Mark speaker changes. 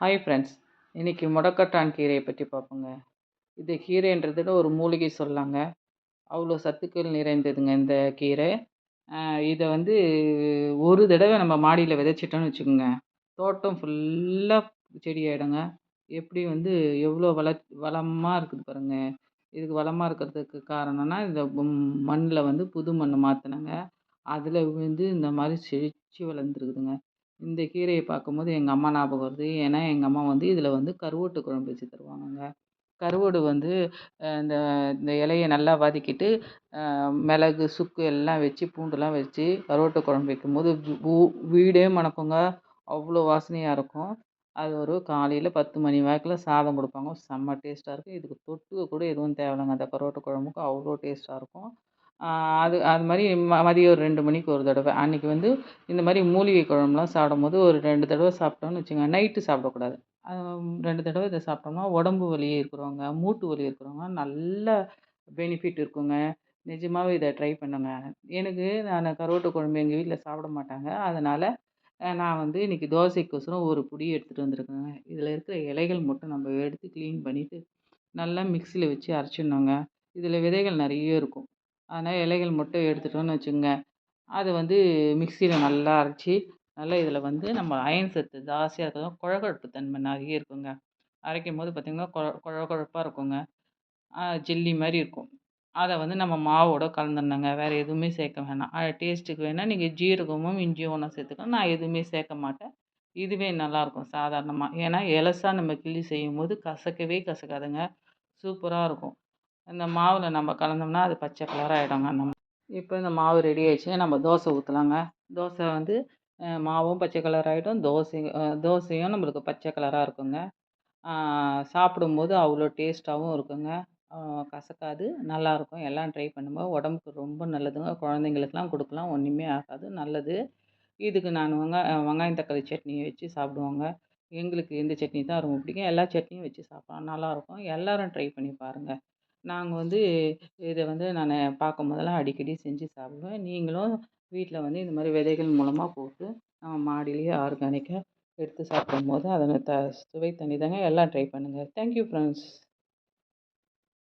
Speaker 1: Hi friends இன்றைக்கி முடக்கட்டான் கீரையை பற்றி பார்ப்போங்க. இது கீரைன்றதை ஒரு மூலிகை சொல்லாங்க. அவ்வளோ சத்துக்கள் நிறைந்ததுங்க இந்த கீரை. இதை வந்து ஒரு தடவை நம்ம மாடியில் விதைச்சிட்டோன்னு வச்சுக்கோங்க. தோட்டம் ஃபுல்லாக செடி ஆகிடுங்க எப்படி வந்து எவ்வளோ வள வளமாக இருக்குது பாருங்கள் இதுக்கு வளமாக இருக்கிறதுக்கு காரணம்னா இந்த மண்ணில் வந்து புது மண் மாற்றினாங்க அதில் வந்து இந்த மாதிரி செழித்து வளர்ந்துருக்குதுங்க. இந்த கீரையை பார்க்கும்போது எங்கள் அம்மா ஞாபகம் வருது. ஏன்னா எங்கள் அம்மா வந்து இதில் வந்து கருவாட்டு குழம்பு வச்சு தருவாங்கங்க. கருவாடு வந்து இந்த இந்த இலைய நல்லா வதக்கிட்டு மிளகு சுக்கு எல்லாம் வச்சு பூண்டுலாம் வச்சு கருவாட்டு குழம்பு வைக்கும்போது வீடே மணக்குங்க. அவ்வளோ வாசனையாக இருக்கும். அது ஒரு காலையில் பத்து மணி வாக்கில் சாதம் கொடுப்பாங்க. செம்ம டேஸ்ட்டாக இருக்கும் இதுக்கு தொட்டுக்க கூட எதுவும் தேவையில்லைங்க. அந்த கருவாட்டு குழம்புக்கு அவ்வளோ டேஸ்ட்டாக இருக்கும். அது அது மாதிரி ம மதியம் ஒரு ரெண்டு மணிக்கு ஒரு தடவை. அன்றைக்கி வந்து இந்த மாதிரி மூலிகை குழம்புலாம் சாப்பிடும்போது ஒரு ரெண்டு தடவை சாப்பிட்டோன்னு வச்சுங்க நைட்டு சாப்பிடக்கூடாது. ரெண்டு தடவை இதை சாப்பிட்டோம்னா உடம்பு வலி இருக்கிறவங்க மூட்டு வலி இருக்கிறவங்க நல்ல பெனிஃபிட் இருக்குங்க. நிஜமாகவே இதை ட்ரை பண்ணுங்க. எனக்கு நான் கருவாட்டு குழம்பு எங்கள் வீட்டில் சாப்பிட மாட்டாங்க. அதனால் நான் வந்து இன்றைக்கி தோசைக்கோசரம் ஒரு புடி எடுத்துகிட்டு வந்திருக்கேங்க. இதில் இருக்கிற இலைகள் மட்டும் நம்ம எடுத்து க்ளீன் பண்ணிவிட்டு நல்லா மிக்சியில் வச்சு அரைச்சிடணுங்க. இதில் விதைகள் நிறைய இருக்கும். அதனால் இலைகள் மட்டும் எடுத்துட்டோன்னு வச்சுக்கோங்க. அது வந்து மிக்சியில் நல்லா அரைச்சி நல்லா இதில் வந்து நம்ம அயன் சத்து ஜாஸ்தியாக இருக்கிறதும் குழகுழப்பு தன்மை நிறைய இருக்குங்க. அரைக்கும் போது பார்த்திங்கன்னா கொழ குழ கொழப்பாக இருக்குங்க ஜெல்லி மாதிரி இருக்கும். அதை வந்து நம்ம மாவோட கலந்துடணுங்க. வேறு எதுவுமே சேர்க்க வேணாம். டேஸ்ட்டுக்கு வேணால் நீங்கள் ஜீரகமும் இஞ்சியும் ஒன்றா சேர்த்துக்கலாம். நான் எதுவுமே சேர்க்க மாட்டேன். இதுவே நல்லாயிருக்கும் சாதாரணமாக ஏன்னா எலசாக நம்ம கிள்ளி செய்யும் போது கசக்கவே கசக்காதுங்க. சூப்பராக இருக்கும். இந்த மாவில் நம்ம கலந்தோம்னா அது பச்சை கலராக ஆகிடுங்க அந்த இப்போ இந்த மாவு ரெடி ஆயிடுச்சு நம்ம தோசை ஊற்றலாங்க தோசை வந்து மாவும் பச்சை கலர் ஆகிடும் தோசை தோசையும் நம்மளுக்கு பச்சை கலராக இருக்குங்க. சாப்பிடும்போது அவ்வளோ டேஸ்ட்டாகவும் இருக்குங்க. கசக்காது நல்லாயிருக்கும் எல்லாம் ட்ரை பண்ணும்போது உடம்புக்கு ரொம்ப நல்லதுங்க. குழந்தைங்களுக்குலாம் கொடுக்கலாம். ஒன்றுமே ஆகாது. நல்லது. இதுக்கு நான் வெங்காய வெங்காயம் தக்காளி சட்னியை வச்சு சாப்பிடுவாங்க. எங்களுக்கு இந்த சட்னி தான் ரொம்ப பிடிக்கும். எல்லா சட்னியும் வச்சு சாப்பிட்லாம். நல்லாயிருக்கும் எல்லோரும் ட்ரை பண்ணி பாருங்கள் நாங்கள் வந்து இதை வந்து நான் பார்க்கும்போதெல்லாம் அடிக்கடி செஞ்சு சாப்பிடுவேன். நீங்களும் வீட்டில் வந்து இந்த மாதிரி விதைகள் மூலமாக போட்டு நம்ம மாடிலேயே ஆர்கானிக்காக எடுத்து சாப்பிடும் போது அதோட த சுவை தனி தாங்க எல்லாம் ட்ரை பண்ணுங்கள் தேங்க்யூ ஃப்ரெண்ட்ஸ்